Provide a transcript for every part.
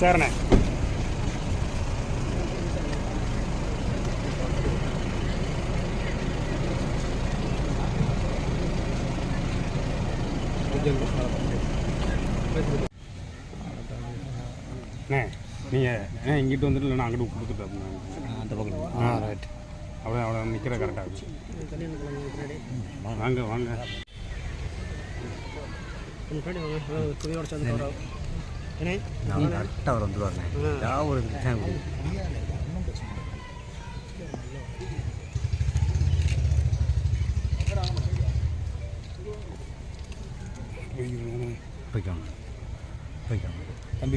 சரிண்ணே அண்ணே நீங்கள் ஏன் இங்கிட்டு வந்துட்டு இல்லை நான் அங்கிட்டு கொடுத்துட்டு அந்த பக்கம். ஆ ரைட் அவ்வளோ அவ்வளோ நிற்கிற கரெக்டாக இருக்கும் வாங்க. வாங்க கரெக்டாக அவர் வந்துடுவாருண்ணே ஏதாவது ஒரு இதுக்கு தான் கொடுக்கும். போய்க்கோங்க. போய்க்கோங்க தம்பி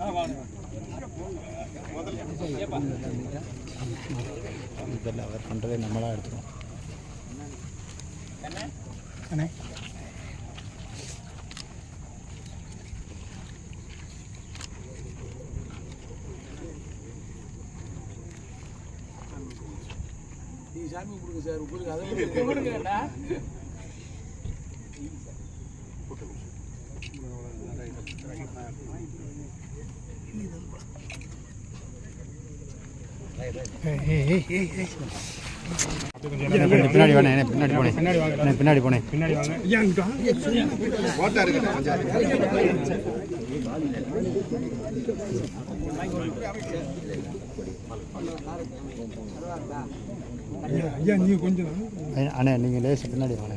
ஆமாம் இதெல்லாம் அவர் பண்ணுறதே நம்மளாக எடுத்துருவோம் அண்ணே. பின்னாடி போனேன் பின்னாடி போனேன் பின்னாடி வாங்க பின்னாடி போனேன் பின்னாடி வாங்க. ஐயா நீ கொஞ்சம் அண்ணே நீங்கள் லேசு பின்னாடி வாங்க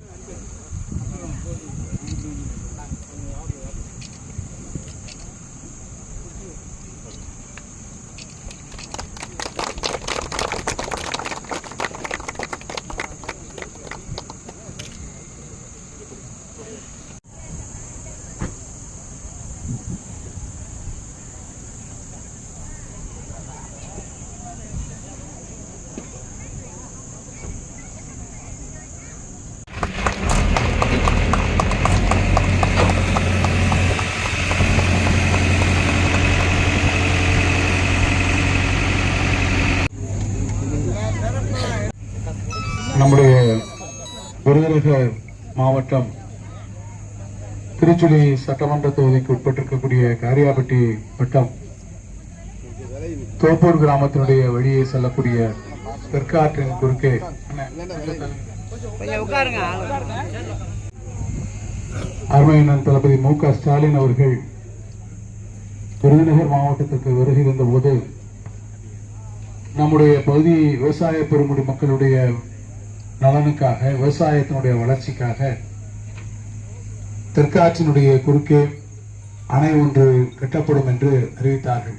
நம்முடைய விருதுநகர் மாவட்டம் திருச்சுழி சட்டமன்ற தொகுதிக்கு உட்பட்டிருக்கக்கூடிய காரியாபட்டி வட்டம் தோப்பூர் கிராமத்தினுடைய வழியே செல்லக்கூடிய தெற்காற்றின் குறுக்கே. அருமையினன் தளபதி மு க ஸ்டாலின் அவர்கள் விருதுநகர் மாவட்டத்திற்கு வருகை தந்தபோது நம்முடைய பகுதி விவசாய பெருமுடி மக்களுடைய நலனுக்காக விவசாயத்தினுடைய வளர்ச்சிக்காக தெற்காற்றினுடைய குறுக்கே அணை ஒன்று கட்டப்படும் என்று அறிவித்தார்கள்.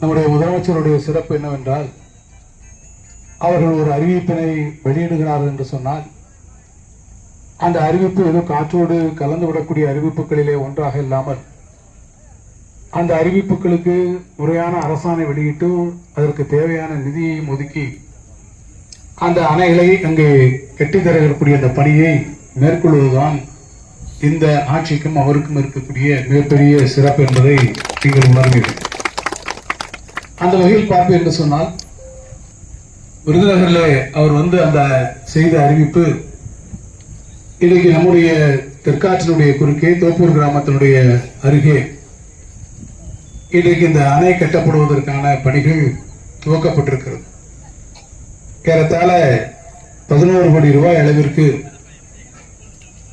நம்முடைய முதலமைச்சருடைய சிறப்பு என்னவென்றால் அவர்கள் ஒரு அறிவிப்பினை வெளியிடுகிறார்கள் என்று சொன்னால் அந்த அறிவிப்பு ஏதோ காற்றோடு கலந்து விடக்கூடிய அறிவிப்புகளிலே ஒன்றாக இல்லாமல் அந்த அறிவிப்புகளுக்கு முறையான அரசாணை வெளியிட்டு அதற்கு தேவையான நிதியை ஒதுக்கி அந்த அணைகளை அங்கே கட்டித்தரக்கூடிய அந்த பணியை மேற்கொள்வதுதான் இந்த ஆட்சிக்கும் அவருக்கும் இருக்கக்கூடிய மிகப்பெரிய சிறப்பு என்பதை நீங்கள் உணர்வீர்கள். அந்த வகையில் பார்ப்பு என்று சொன்னால் விருதுநகரில் அவர் வந்து அந்த செய்த அறிவிப்பு இன்றைக்கு நம்முடைய தெற்காற்றினுடைய குறுக்கே தோப்பூர் கிராமத்தினுடைய அருகே இன்றைக்கு இந்த அணை கட்டப்படுவதற்கான பணிகள் துவக்கப்பட்டிருக்கிறது. ஏறத்தாழ பதினோரு கோடி ரூபாய் அளவிற்கு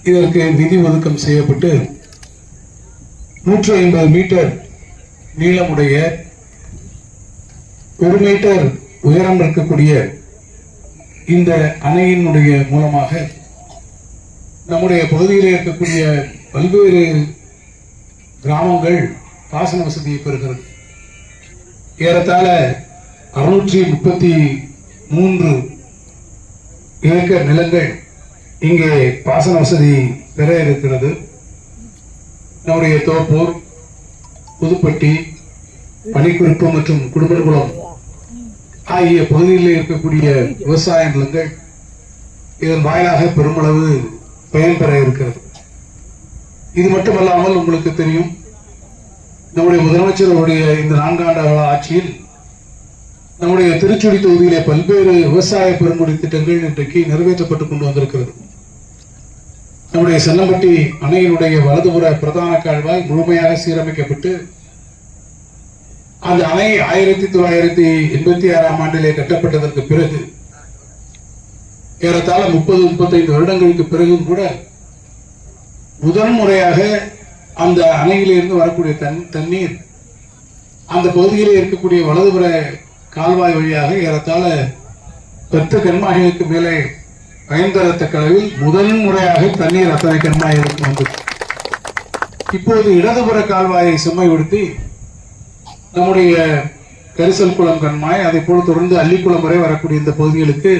இதற்கு நிதி ஒதுக்கம் செய்யப்பட்டு நூற்று ஐம்பது மீட்டர் நீளமுடைய ஒரு மீட்டர் உயரம் இருக்கக்கூடிய இந்த அணையினுடைய மூலமாக நம்முடைய பகுதியில் இருக்கக்கூடிய பல்வேறு கிராமங்கள் பாசன வசதியை பெறுகிறது. ஏறத்தாழ அறுநூற்றி முப்பத்தி மூன்று ஏக்கர் நிலங்கள் இங்கே பாசன வசதி பெற இருக்கிறது. நம்முடைய தோப்பூர் புதுப்பட்டி பனிக்குறிப்பு மற்றும் குடும்பகுளம் ஆகிய பகுதிகளில் இருக்கக்கூடிய விவசாய நிலங்கள் இதன் வாயிலாக பெருமளவு பயன்பெற இருக்கிறது. இது மட்டுமல்லாமல் உங்களுக்கு தெரியும் நம்முடைய முதலமைச்சர் அவருடைய இந்த நான்காண்டு கால ஆட்சியில் நம்முடைய திருச்சுடி தொகுதியிலே பல்வேறு விவசாய பெருங்குடி திட்டங்கள் இன்றைக்கு நிறைவேற்றப்பட்டு கொண்டு வந்திருக்கிறது. நம்முடைய செல்லம்பட்டி அணையினுடைய வலதுபுற பிரதான கால்வாய் முழுமையாக சீரமைக்கப்பட்டு அந்த அணை ஆயிரத்தி தொள்ளாயிரத்தி எண்பத்தி ஆறாம் ஆண்டிலே கட்டப்பட்டதற்கு பிறகு ஏறத்தாழ முப்பது முப்பத்தைந்து வருடங்களுக்கு பிறகும் கூட முதன் முறையாக அந்த அணையிலிருந்து வரக்கூடிய தன் தண்ணீர் அந்த பகுதியிலே இருக்கக்கூடிய வலதுபுற கால்வாய் வழியாக ஏறத்தாழ பத்து கண்மாய்களுக்கு மேலே பயன் தரத்தக்க அளவில் முதல் முறையாக தண்ணீர் அத்தனை கண்மாய்களுக்கு வந்தது. இப்போது இடதுபுற கால்வாயை செம்மைப்படுத்தி நம்முடைய கரிசல் குளம் கண்மாய் அதை போல தொடர்ந்து அள்ளிக்குளம் வரை வரக்கூடிய இந்த பகுதிகளுக்கு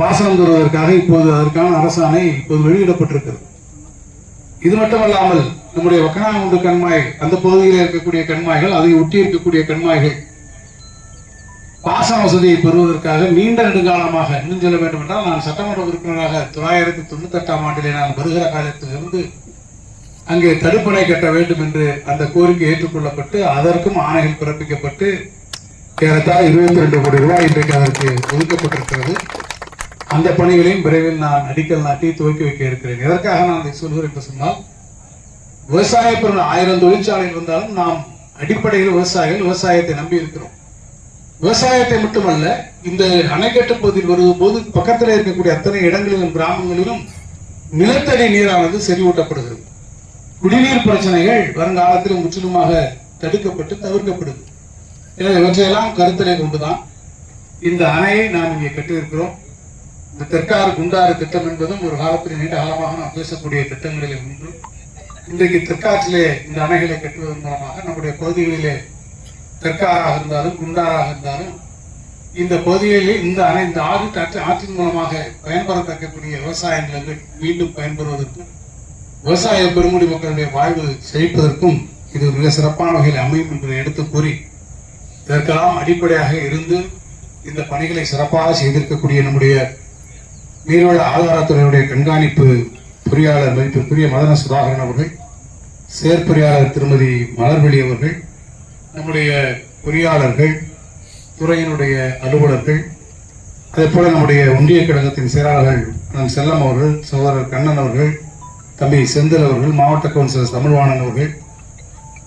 பாசனம் தருவதற்காக இப்போது அதற்கான அரசாணை இப்போது வெளியிடப்பட்டிருக்கிறது. இது மட்டுமல்லாமல் நம்முடைய வக்கனாங்குண்டு கண்மாய் அந்த பகுதியில் இருக்கக்கூடிய கண்மாய்கள் அதை ஒட்டி இருக்கக்கூடிய கண்மாய்கள் பாசன வசதியை பெறுவதற்காக நீண்ட நெடுங்காலமாக இன்னும் சொல்ல வேண்டும் என்றால் நான் சட்டமன்ற உறுப்பினராக தொள்ளாயிரத்தி தொண்ணூத்தி எட்டாம் ஆண்டிலே நான் வருகிற காலத்திலிருந்து அங்கே தடுப்பணை கட்ட வேண்டும் என்று அந்த கோரிக்கை ஏற்றுக்கொள்ளப்பட்டு அதற்கும் ஆணைகள் பிறப்பிக்கப்பட்டு ஏறத்தாழ இருபத்தி ரெண்டு கோடி ரூபாய் இன்றைக்கு அதற்கு ஒதுக்கப்பட்டிருக்கிறது. அந்த பணிகளையும் விரைவில் நான் அடிக்கல் நாட்டி துவக்கி வைக்க இருக்கிறேன். எதற்காக நான் அதை சொல்கிறேன் என்று சொன்னால் விவசாய பொருள் ஆயிரம் தொழிற்சாலைகள் வந்தாலும் நாம் அடிப்படையில் விவசாயிகள் விவசாயத்தை நம்பி இருக்கிறோம் விவசாயத்தை மட்டுமல்ல இந்த அணைக்கட்டு பகுதியில் வரும்போது பக்கத்தில் இருக்கக்கூடிய அத்தனை இடங்களிலும் கிராமங்களிலும் நிலத்தடி நீரானது செறிவூட்டப்படுகிறது. குடிநீர் பிரச்சனைகள் வருங்காலத்தில் முற்றிலுமாக தடுக்கப்பட்டு தவிர்க்கப்படுது. எனவே இவற்றையெல்லாம் கருத்திலே கொண்டுதான் இந்த அணையை நாம் இங்கே கட்டியிருக்கிறோம். இந்த தெற்காறு குண்டாறு திட்டம் என்பதும் ஒரு காலத்தில் நீண்ட காலமாக நாம் பேசக்கூடிய திட்டங்களில் ஒன்று. இன்றைக்கு தெற்காற்றிலே இந்த அணைகளை கட்டுவதன் மூலமாக நம்முடைய பகுதிகளிலே தெற்காராக இருந்தாலும் குண்டாராக இருந்தாலும் இந்த பகுதிகளிலே இந்த அணை இந்த ஆறு ஆற்று- ஆற்றின் மூலமாக பயன்பெறத்தக்கக்கூடிய விவசாய நிலங்கள் மீண்டும் பயன்பெறுவதற்கும் விவசாய பெருமுடி மக்களுடைய வாழ்வு செழிப்பதற்கும் இது மிக சிறப்பான வகையில் அமையும் என்பதை எடுத்து கூறி இதற்கெல்லாம் அடிப்படையாக இருந்து இந்த பணிகளை சிறப்பாக செய்திருக்கக்கூடிய நம்முடைய நீர்வள ஆதாரத்துறையுடைய கண்காணிப்பு பொறியாளர் மதிப்பிற்குரிய மதன சுதாகரன் அவர்கள் செயற்பொறியாளர் திருமதி மலர்வெளி அவர்கள் நம்முடைய பொறியாளர்கள் துறையினுடைய அலுவலர்கள் அதே போல நம்முடைய ஒன்றிய கழகத்தின் செயலாளர்கள் நம் செல்லம் அவர்கள் சகோதரர் கண்ணன் அவர்கள் தம்பி செந்தில் அவர்கள் மாவட்ட கவுன்சிலர் தமிழ்வாணன் அவர்கள்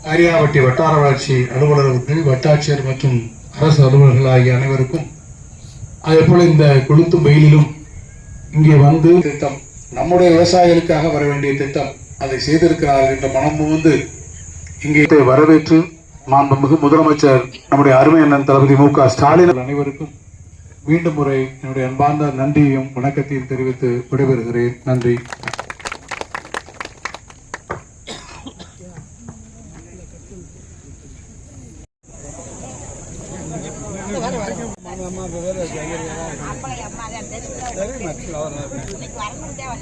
அரியாவட்டி வட்டார வளர்ச்சி அலுவலர் அவர்கள் வட்டாட்சியர் மற்றும் அரசு அலுவலர்கள் ஆகிய அனைவருக்கும் அதே போல இந்த கொளுத்தும் வெயிலிலும் இங்கே வந்து திட்டம் நம்முடைய விவசாயிகளுக்காக வர வேண்டிய திட்டம் அதை செய்திருக்கிறார்கள் என்ற மனம் வந்து இங்கே வரவேற்று மாண்புமிகு முதலமைச்சர் நம்முடைய அருமை அண்ணன் தளபதி மு க ஸ்டாலின் அனைவருக்கும் மீண்டும் முறை என்னுடைய அன்பார்ந்த நன்றியையும் வணக்கத்தையும் தெரிவித்து விடைபெறுகிறேன். நன்றி.